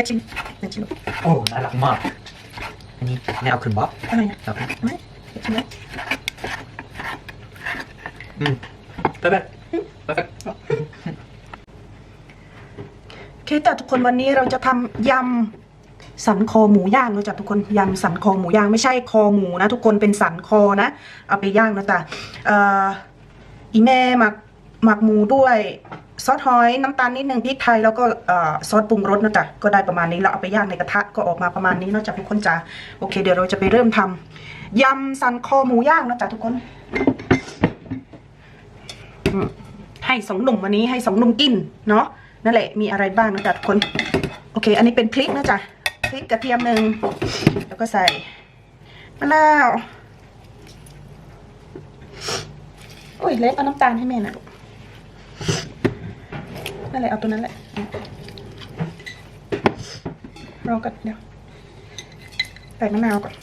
ล็กชิ้นเล็กชิ้นโอ้น่ารักมาก อันนี้แนวขึ้นบ๊อบอะไรนะเอาขึ้นไม่เล็กชิ้นนะอืมไปไปไปไปโอเคจ้ะทุกคนวันนี้เราจะทำยำสันคอหมูย่างนะจ๊ะทุกคนยำสันคอหมูย่างไม่ใช่คอหมูนะ ทุกคนเป็นสันคอนะ เอาไปย่างนะจ๊ะเอ่ออีแม่หมักหมักหมูด้วย ซอสหอยน้ำตาลนิดนึงพริกไทยแล้วก็ซอสปรุงรสนะจ๊ะก็ได้ประมาณนี้แล้วเอาไปย่างในกระทะก็ออกมาประมาณนี้นอะจ๊ะทุกคนจ้ะโอเค เดี๋ยวเราจะไปเริ่มทำยำสันคอหมูย่างนะจ๊ะทุกคนให้สองหนุ่มวันนี้ให้สองหนุ่มกินเนาะนั่นแหละมีอะไรบ้างนะจ๊ะทุกคน โอเค อันนี้เป็นพริกนะจ๊ะพริกกระเทียมหนึ่งแล้วก็ใส่มะนาวโอ้ยเล็กเอาน้ำตาลให้แม่นะลูก นั่นแหละเอาตัวนั้นแหละรอกันเดี๋ยวใส่มะนาวก่อน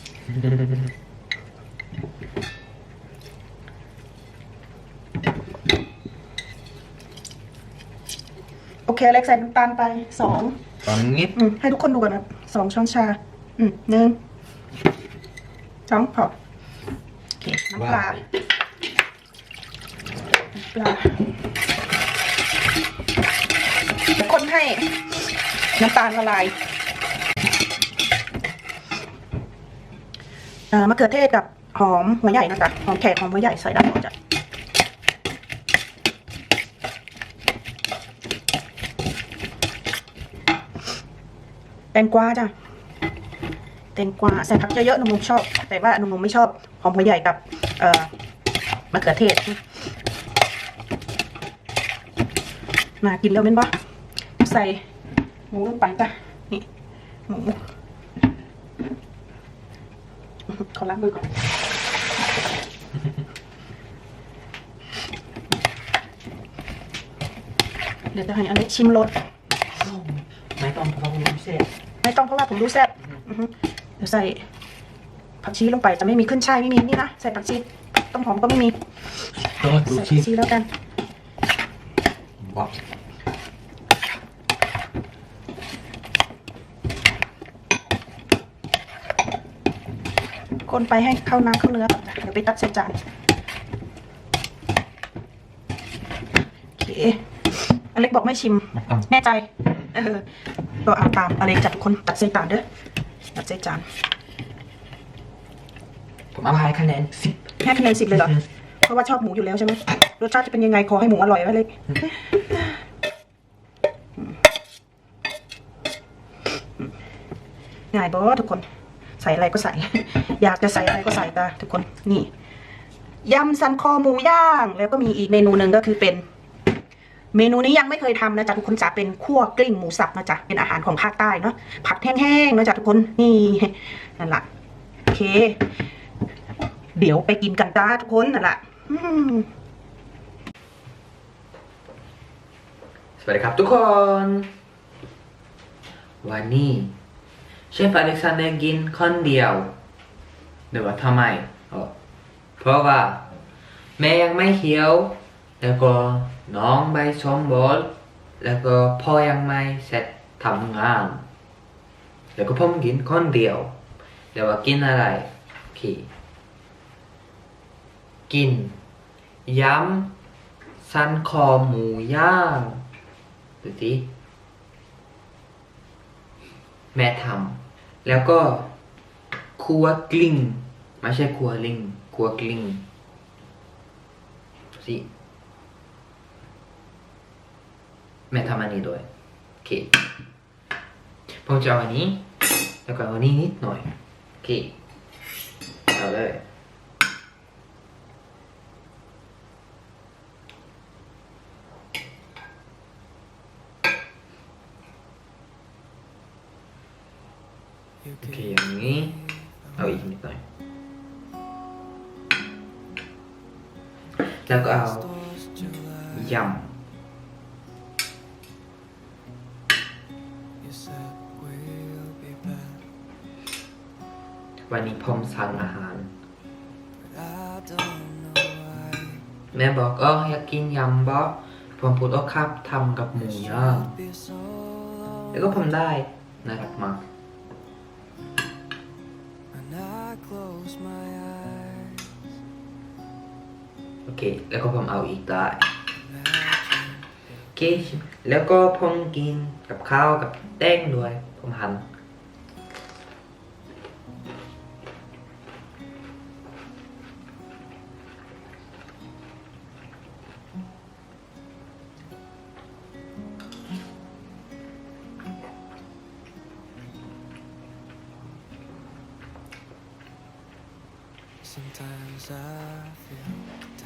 โอเคเล็กใส่น้ำตาลไปสองตอนนี้อืมให้ทุกคนดูก่อนนะสองช้อนชา อืมหนึ่งสองพอโอเคน้ำปลาน้ำปลาเดี๋ยวคน ให้น้ำตาลละลายมะเขือเทศกับหอมหัวใหญ่นะจ๊ะหอมแขกหอมหัวใหญ่ใส่ได้หมดจ้ะแตงกวาจ้ะแตงกวาใส่ผักเยอะๆหนุ่มๆชอบ แต่ว่าหนุ่มๆไม่ชอบหอมหัวใหญ่กับเอ่อมะเขือเทศมากินแล้วเป็นปะ ส่หมูลงไปจ้ะนี่หมูขอล้างมือก่อนเดี๋ยวจะให้อเล็กชิมรสไม่ต้องเพราะว่าผมพิเศษไม่ต้องเพราะว่าผมรู้แซ่บอือฮึเดี๋ยวใส่ผักชีลงไปจะไม่มีขึ้นช่ายไม่มีนี่นะใส่ผักชีต้มหอมก็ไม่มีก็ดูใส่ชีผักชีแล้วกันบ๊อบ คนไปให้เข้าน้ำเข้าเนื้อก่อนจ้ะเดี๋ยวไปตักใส่จานโอเคอเล็กบอกไม่ชิม แน่ใจ เออก็เอาตามอเล็กจัดคนตักใส่จานเด้อตักใส่จานผมเอาให้คะแนนสิบให้คะแนนสิบเลยเหรอ เพราะว่าชอบหมูอยู่แล้วใช่ไหมรสชาติจะเป็นยังไงขอให้หมูอร่อยไว้เลยง่ายบอทุกคน ส่อะไรก็ใส่ อยากจะใส่อะไรก็ใส่ตาทุกคนนี่ยำสันคอหมูย่าง แล้วก็มีอีกเมนูหนึ่งก็คือเป็น เมนูนี้ยังไม่เคยทำนะจ๊ะทุกคนจะเป็นคั่วกลิ้งหมูสับนะจ๊ะเป็นอาหารของภาคใต้เนาะผัดแห้งๆนะจ๊ะทุกคนนี่นั่นแหละโอเค เดี๋ยวไปกินกันจ้าทุกคนนั่นแหละสวัสดีครับทุกคน วันนี้ เชฟอเล็กซานเดอร์กินคนเดียวเดี๋ยวว่าทำไมอ๋อเพราะว่า แม่ยังไม่เหี่ยว แล้วก็น้องใบชมบอลแล้วก็พ่อยังไม่เสร็จทำงาน แล้วก็ผมกินคนเดียวเดี๋ยวว่ากินอะไรโอเคกินยำสันคอหมูย่างดูสิแม่ทำ แล้วก็คัวกลิ้งไม่ใช่คัวลิงคัวกลิ้งสิแม่ทำอันนี้ด้วยโอเคผมจะเอาอันนี้แล้วก็เอาอันนี้นิดหน่อยโอเคเอาเลย โอเคอย่างนี้ เอาอีกนิดหน่อย แล้วก็เอายำวันนี้ผมสั่งอาหาร แม่บอกอ๋ออยากกินยำบอผมพูดว่าครับทำกับหมูย่างแล้วก็ผมได้น่ารักมาก แล้วก็ผมเอาอีกได้โอเค แล้วก็ผมกินกับข้าวกับแต้งด้วย ผมหั่น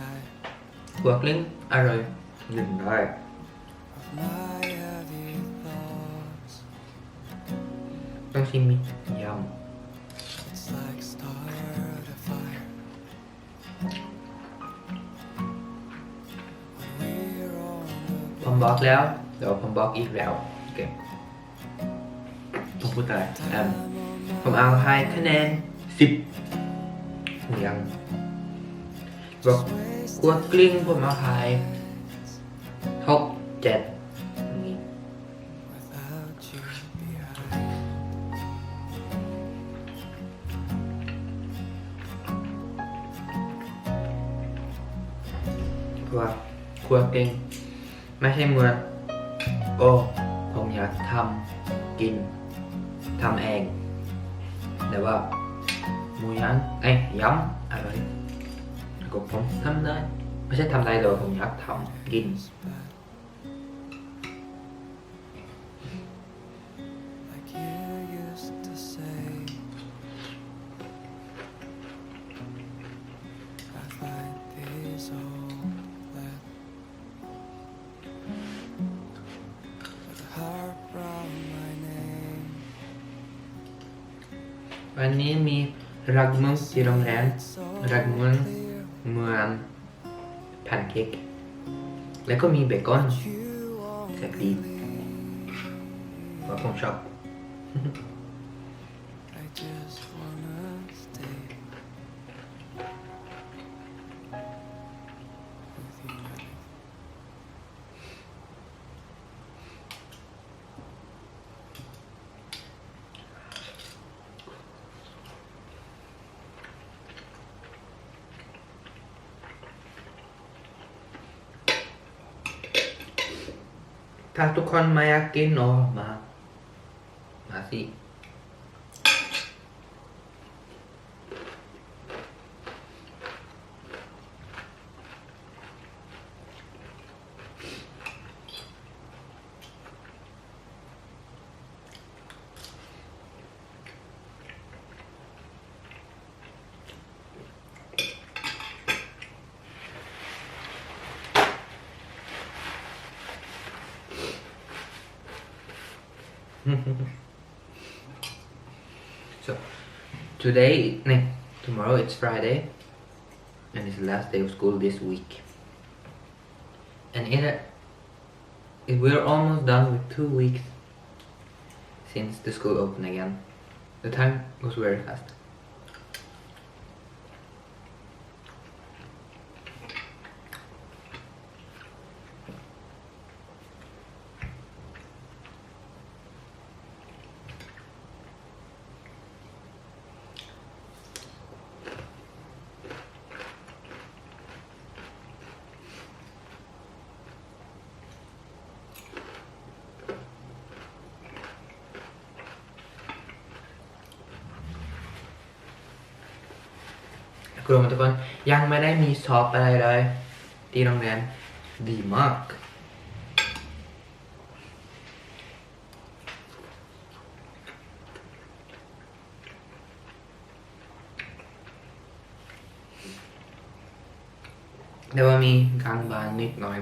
ได้บวกลิ้งอร่อยดื่มได้ ต้องชิมมียำผมบอกแล้ว เดี๋ยวผมบอกอีกแล้วโอเคผมพูดอะไรแอมผมเอาให้คะแนนสิบยังบอก กลัวกลิ้งผมเอาให้หกเจ็ดอย่างนี้ without you behind. เพราะว่าครัวเก่งไม่ใช่เมือนโอ้ ผมอยากทำกินทำเองแต่ว่าหมูยันเอ้ยย้ำอะไร แล้วก็ผมทำได้ไม่ใช่ทำได้เลยผมอยากทำกิน Like you used to say, I find these old letters with a heart round my name. วันนี้มีรักมึงที่โรงแรม So รักมึง clear เมืองแพนเค้กแล้วก็มีเบคอน you won't แซ่บดีเพราะผมชอบ ถ้าทุกคนไม่อยากกินโนมา มาสิ so today, no, tomorrow it's Friday, and it's the last day of school this week. And it, it- we're almost done with two weeks since the school opened again. The time goes very fast. ครูมทุกคนยังไม่ได้มีสอบอะไรเลย ที่โรงเรียนดีมากแต่ว่ามีการบ้านนิดหน่อย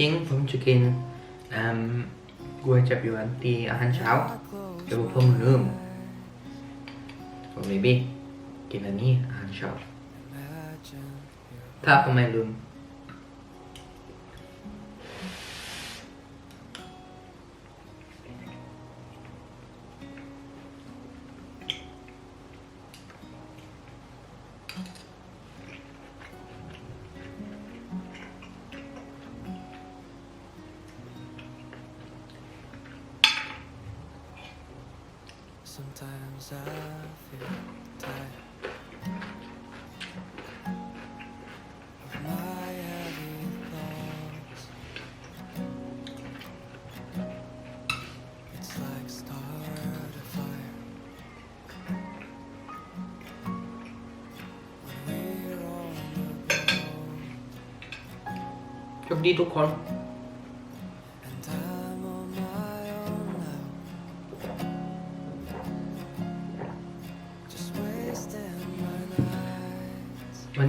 ริงๆ ผมจะกินอืมกล้วยจับยวนทีอาหารเช้าแต่ว่าผมลืมผมเลยบี้กินอันนี้อาหารเช้าถ้าผมไม่ลืม Sometimes I feel tired of my heavy thoughts. It's like start a fire when we're on the go. โชคดีทุกคน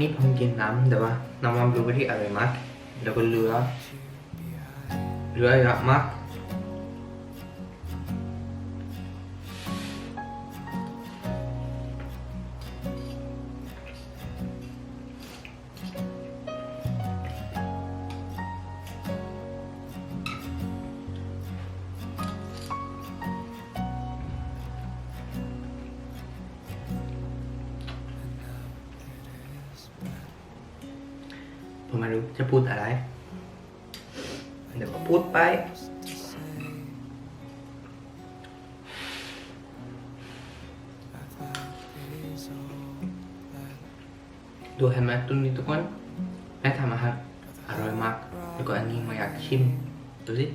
นนี้ผมกินน้ำแต่ว่าน้ำมันบลูเบอรี่อร่อยมากแล้วก็เรือเรือเยอะมาก ดูเห็นไหมตรงนี้ทุกคนแม่ทำอาหารอร่อยมาก แล้วก็อันนี้มาอยากชิม ดูสิ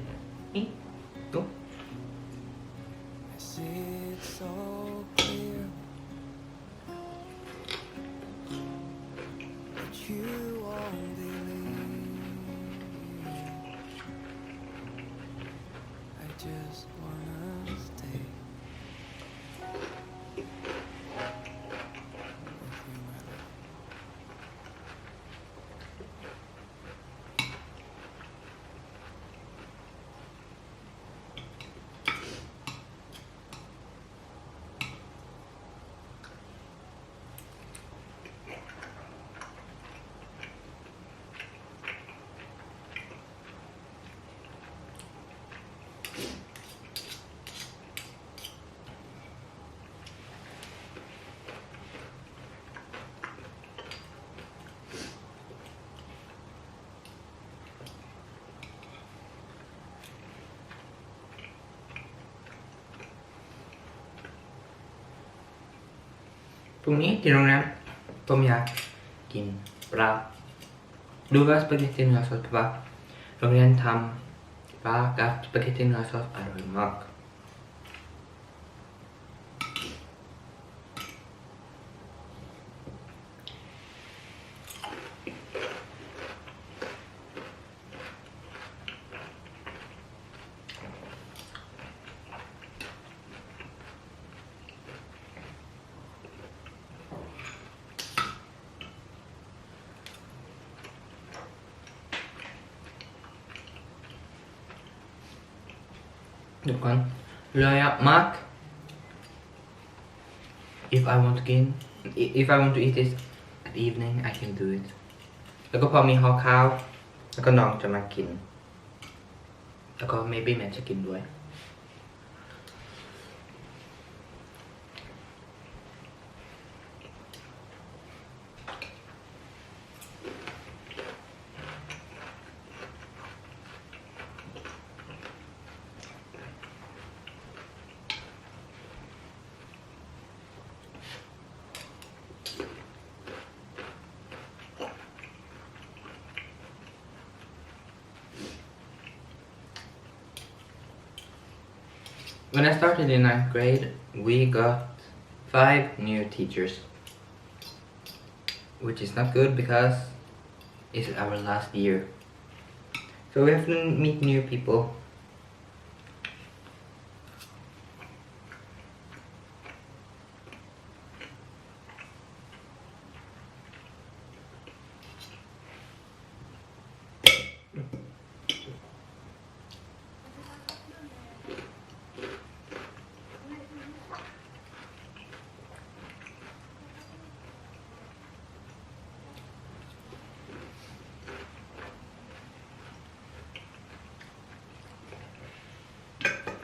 รุ่งนี้ที่โรงแรมผมอยากกินปลาดูว่าสปาเกตตีเนื้อสดปลาโรงเรียนทำปลากับสปาเกตตีเนื้อสดอร่อยมาก ทุกคนเหลือเยอะมาก if I want to gain if I want to eat this at evening I can do it แล้วก็พอมีห่อข้าว แล้วก็น้องจะมากิน แล้วก็ maybe แม่จะกินด้วย When I started in ninth grade, we got five new teachers, which is not good because it's our last year. So we have to meet new people.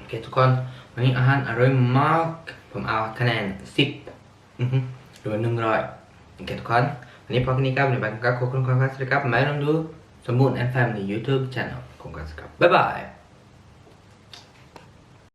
เคทุกคน วันนี้อาหารอร่อยมาก ผมเอาคะแนนสิบอือฮึหรือว่าหนึ่งร้อยโอเคทุกคน วันนี้พอแค่นี้ครับวันนี้ไปกันครับขอบคุณครับสวัสดีครับไม่ต้องดูสมบูรณ์แอนด์แฟมิลี่ยูทูบช anel ของกันครับบ๊ายบาย